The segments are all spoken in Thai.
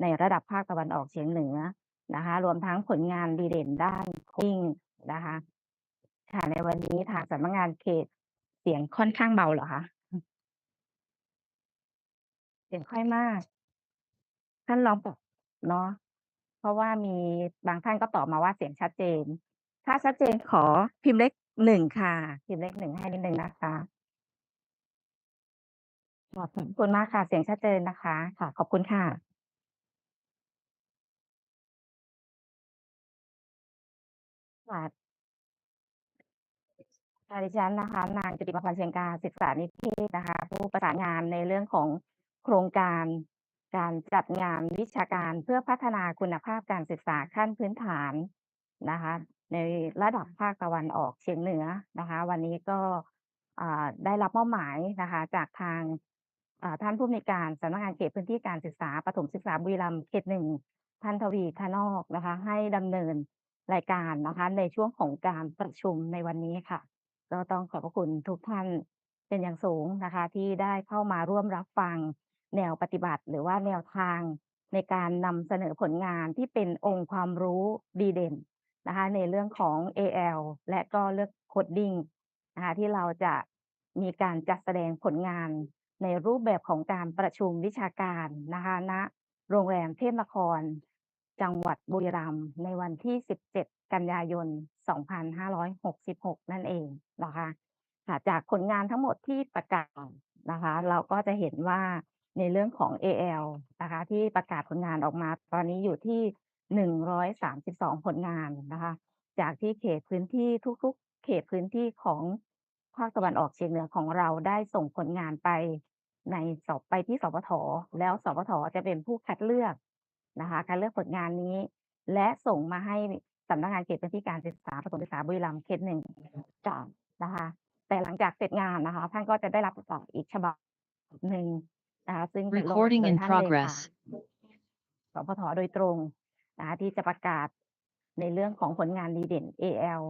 ในระดับภาคตะวันออกเฉียงเหนือนะคะ รวมทั้งผลงานดีเด่นด้านโคดิ้งนะคะค่ะในวันนี้ทางสำนักงานเขตเสียงค่อนข้างเบาเหรอคะ?เสียงค่อยมาก ท่านลองปรับเนาะเพราะว่ามีบางท่านก็ตอบมาว่าเสียงชัดเจน ถ้าชัดเจนขอพิมพ์เลข1ค่ะ พิมพ์เลข1ให้นิดหนึ่งนะคะขอบคุณมากค่ะ เสียงชัดเจนนะคะ ค่ะ ขอบคุณค่ะ ค่ะ ค่ะ ดิฉันนะคะ นาง จุติมาพร เชียงกา ศึกษานิเทศนะคะ ผู้ประสานงานในเรื่องของโครงการ การจัดงานวิชาการเพื่อพัฒนาคุณภาพการศึกษาขั้นพื้นฐานนะคะ ในระดับภาคตะวันออกเฉียงเหนือนะคะ วันนี้ก็ อ่า ได้รับมอบหมายนะคะ จากทาง อ่า ท่านผู้อำนวยการสำนักงานเขตพื้นที่การศึกษาประถมศึกษาบุรีรัมย์เขต 1 ท่าน ทวีธนอก นะคะ ให้ดำเนิน รายการนะคะ ในช่วงของการประชุมในวันนี้ค่ะ ก็ต้องขอบพระคุณทุกท่านเป็นอย่างสูงนะคะ ที่ได้เข้ามาร่วมรับฟังแนวปฏิบัติ หรือว่าแนวทางในการนำเสนอผลงานที่เป็นองค์ความรู้ดีเด่นนะคะ ในเรื่องของ AL และก็เรื่อง Coding นะคะที่เราจะมีการจัดแสดงผลงานในรูปแบบของการประชุมวิชาการนะคะณโรงแรมเทพนคร จังหวัดบุรีรัมย์ในวันที่ 17 กันยายน 2566 นั่นเองนะคะค่ะจากผลงานทั้งหมดที่ประกาศนะคะ เราก็จะเห็นว่าในเรื่องของ AL นะคะ ที่ประกาศผลงานออกมา ตอนนี้อยู่ที่ 132 ผลงานนะคะ จากที่เขตพื้นที่ทุกๆ เขตพื้นที่ของภาคตะวันออกเฉียงเหนือของเราได้ส่งผลงานไปในสอบไปที่สปท.แล้วสปท.จะเป็นผู้คัดเลือก นะคะคัดเลือกผลงานนี้ และส่งมาให้สำนักงานเขตพื้นที่การศึกษาประถมศึกษาบุรีรัมย์เขต1ก่อนนะคะ แต่หลังจากเสร็จงานนะคะ ท่านก็จะได้รับประกาศอีกฉบับหนึ่งนะคะซึ่งจะลง Recording โดย in ท่านเลขา progress. สปท.โดยตรงนะคะที่จะประกาศในเรื่องของผลงานดีเด่น AL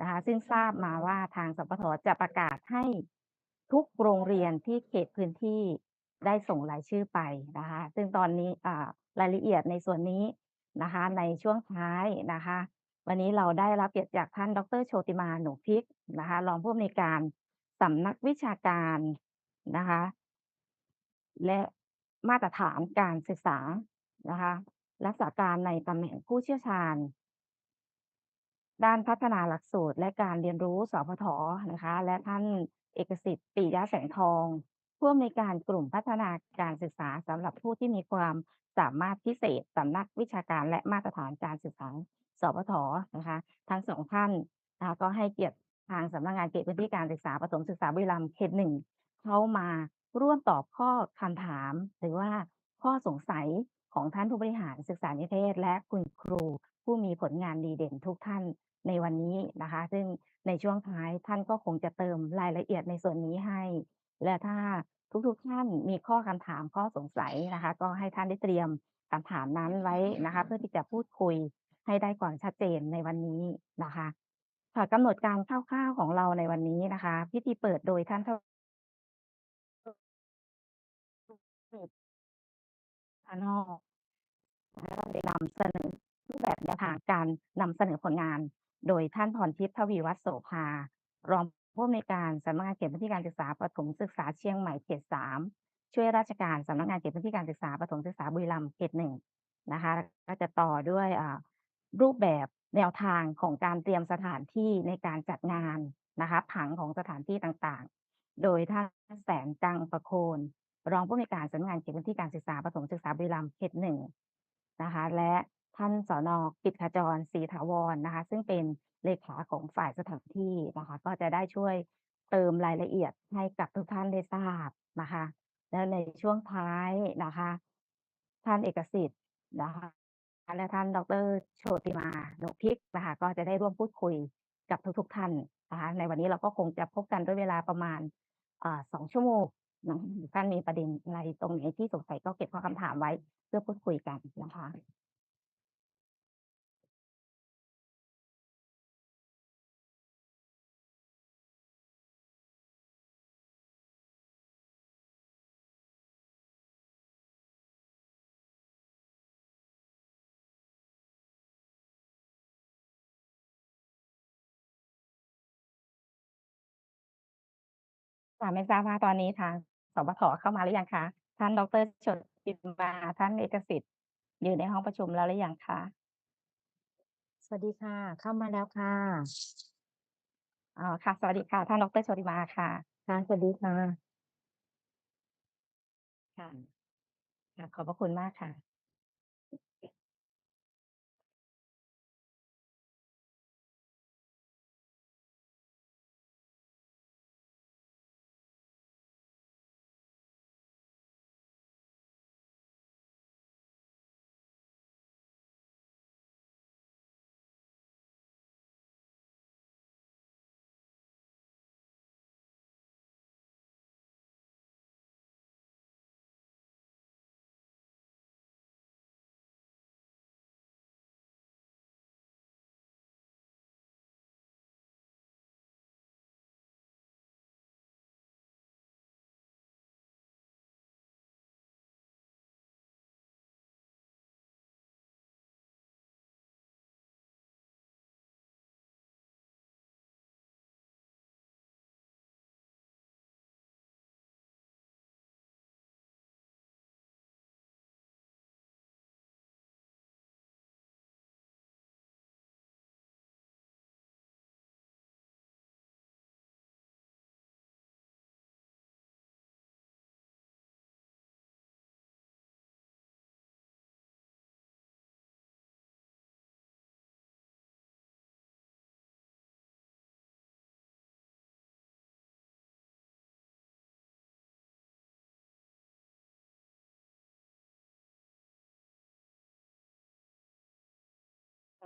นะคะซึ่งทราบมาว่าทางสปท.จะประกาศให้ทุกโรงเรียนที่เขตพื้นที่ ได้ส่งรายชื่อไปนะคะ ซึ่งตอนนี้อ่ารายละเอียดในส่วนนี้นะคะ ในช่วงท้ายนะคะ วันนี้เราได้รับเกียรติจากท่านดร.โชติมาหนูพิกนะคะรองผู้อำนวยการสำนักวิชาการนะคะและมาตรฐานการศึกษานะคะรักษาการในตำแหน่งผู้เชี่ยวชาญ ด้านพัฒนาหลักสูตรและการเรียนรู้สพท.นะคะ และท่านเอกสิทธิ์ปิยะแสงทอง ผู้อำนวยการกลุ่มพัฒนาการศึกษาสำหรับผู้ที่มีความสามารถพิเศษสำนักวิชาการและมาตรฐานการศึกษาสพท.นะคะ ทั้ง2ท่านนะคะก็ให้เกียรติทางสำนักงานเขตพื้นที่การศึกษาประถมศึกษาบุรีรัมย์เขต1เข้ามาร่วมตอบข้อคำถาม หรือว่าข้อสงสัยของท่านผู้บริหารศึกษานิเทศ และคุณครูผู้มีผลงานดีเด่นทุกท่านในวันนี้นะคะ ซึ่งในช่วงท้ายท่านก็คงจะเติมรายละเอียดในส่วนนี้ให้ และถ้าทุก ๆ ท่านมีข้อคำถาม ข้อสงสัยนะคะ ก็ให้ท่านได้เตรียมคำถามนั้นไว้นะคะ เพื่อที่จะพูดคุยให้ได้ความชัดเจนในวันนี้นะคะ ค่ะกำหนดการคร่าวๆของเราในวันนี้นะคะ พิธีเปิดโดยท่านทภายนอกแล้วได้นำเสนอรูปแบบแนวทางการนำเสนอผลงาน โดยท่านพรทิพย์ทวีวัฒน์โสภา รองผู้อำนวยการสำนักงานเขตพื้นที่การศึกษาประถมศึกษาเชียงใหม่เขต3ช่วยราชการสำนักงานเขตพื้นที่การศึกษาประถมศึกษาบุรีรัมย์เขต1นะคะก็จะต่อด้วยรูปแบบแนวทางของการเตรียมสถานที่ในการจัดงานนะคะผังของสถานที่ต่างๆ โดยท่านแสนจังประโคน รองผู้อำนวยการสำนักงานเขตพื้นที่การศึกษาประถมศึกษาบุรีรัมย์เขต1นะคะและ ท่านสน.กฤษขจรศรีถาวรนะคะ ซึ่งเป็นเลขาของฝ่ายสถานที่นะคะ ก็จะได้ช่วยเติมรายละเอียดให้กับทุกท่านได้ทราบนะคะ แล้วในช่วงท้ายนะคะ ท่านเอกสิทธิ์นะคะและท่านดร.โชติมาหนูพริกนะคะก็จะได้ร่วมพูดคุยกับทุกๆท่านนะคะในวันนี้เราก็คงจะพบกันด้วยเวลาประมาณสอ่า2ชั่วโมงนาะท่านมีประเด็นอะไรตรงไหนที่สงสัยก็เก็บข้อคำถามไว้เพื่อพูดคุยกันนะคะ ค่ะ ไม่ทราบว่าตอนนี้ทางสปทเข้ามาหรือยังคะ ท่านดอกเตอรโชติมาท่านเอกสิทธิ์ อยู่ในห้องประชุมแล้วหรือยังคะ?สวัสดีค่ะ เข้ามาแล้วค่ะ อ๋อ ค่ะ สวัสดีค่ะ ท่านดอกเตอรโชติมาค่ะ ค่ะ สวัสดีค่ะ ค่ะ ค่ะ ขอบพระคุณมากค่ะ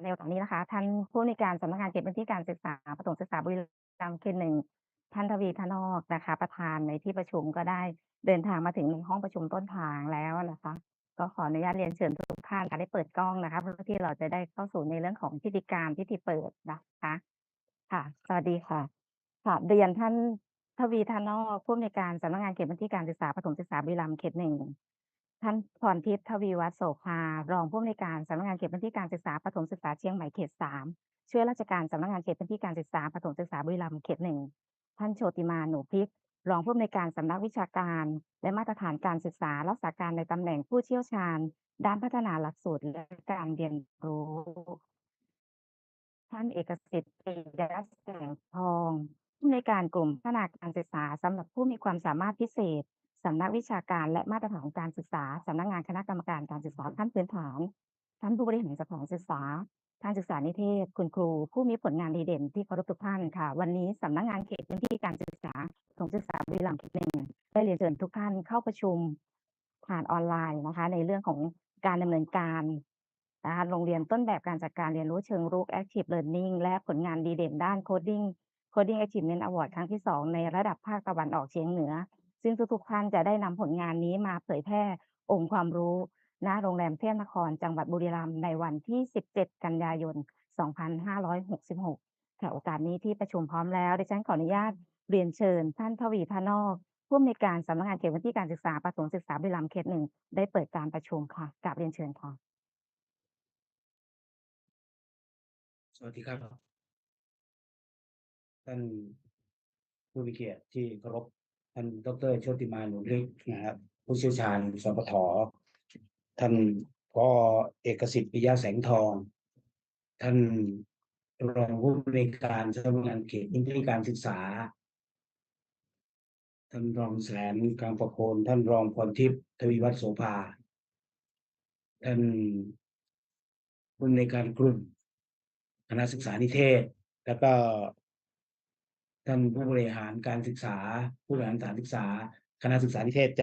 ในโอกาสนี้นะคะ ท่านผู้อำนการสำนักงานเขตพื้นที่การศึกษาประถมศึกษาบุรีรัมย์เขต1ท่านทวีธนอกนะคะ ประธานในที่ประชุมก็ได้เดินทางมาถึงในห้องประชุมต้นทางแล้วนะคะ ก็ขออนุญาตเรียนเชิญทุกท่านได้เปิดกล้องนะคะเพื่อที่เราจะได้เข้าสู่ในเรื่องของพิธีการพิธีเปิดนะคะ ค่ะ สวัสดีค่ะค่ะเรียนท่านทวีธนอกผู้อำนการสำนักงานเขตพื้นที่การศึกษาประถมศึกษาบุรีรัมย์เขต1 ท่านพรทิพย์ ทวีวัฒน์ โสภา รองผู้อำนวยการสำนักงานเขตพื้นที่การศึกษาประถมศึกษาเชียงใหม่เขต3ช่วยราชการสำนักงานเขตพื้นที่การศึกษาประถมศึกษาบุรีรัมย์เขต1ท่านโชติมาหนูพริกรองผู้อำนวยการสำนักวิชาการ และมาตรฐานการศึกษารักษาการในตำแหน่งผู้เชี่ยวชาญ ด้านพัฒนาหลักสูตรและการเรียนรู้ ท่านเอกสิทธิ์ตรีรัตน์แสงทองผู้อำนวยการกลุ่มพัฒนาการศึกษาสำหรับผู้มีความสามารถพิเศษ สำนักวิชาการและมาตรฐานการศึกษาสำนักงานคณะกรรมการการศึกษาขั้นพื้นฐานท่านผู้บริหารสถานศึกษาท่านศึกษานิเทศ คุณครู ผู้มีผลงานดีเด่นที่เคารพทุกท่านค่ะ วันนี้สำนักงานเขตพื้นที่การศึกษาประถมศึกษาบุรีรัมย์เขต1ได้เรียนเชิญทุกท่านเข้าประชุมผ่านออนไลน์นะคะ ในเรื่องของการดำเนินการนะคะโรงเรียนต้นแบบการจัดการเรียนรู้เชิงรุก Active Learning และผลงานดีเด่นด้าน Coding Coding Achievement Award ครั้งที่ 2 ในระดับภาคตะวันออกเฉียงเหนือ ซึ่งทุกๆท่านจะได้นำผลงานนี้มาเผยแพร่องค์ความรู้ณโรงแรมเทพนครจังหวัดบุรีรัมย์ในวันที่ 17 กันยายน 2566 ค่ะโอกาสนี้ที่ประชุมพร้อมแล้วดิฉันขออนุญาตเรียนเชิญ ท่านทวีธนอกผู้อำนวยการสำนักงานเขตพื้นที่การศึกษาประถมศึกษาบุรีรัมย์เขต1ได้เปิดการประชุมค่ะกราบเรียนเชิญค่ะสวัสดีครับ ท่านผู้มีเกียรติที่เคารพ ท่านดร.โชติมาหนูพริกนะครับ ผู้เชี่ยวชาญสปท.ท่านผอ.เอกสิทธิ์ปิยะแสงทอง ท่านรองผู้อำนการสำนักงานเขตพื้นที่การศึกษา ท่านรองแสนกลางประโคนท่านรองพรทิพย์ทวีวัฒน์โสภา ท่านผู้อำนการกลุ่มคณะศึกษานิเทศ แล้วก็ ท่านผู้บริหารการศึกษา ผู้บริหารสถานศึกษา คณะศึกษานิเทศ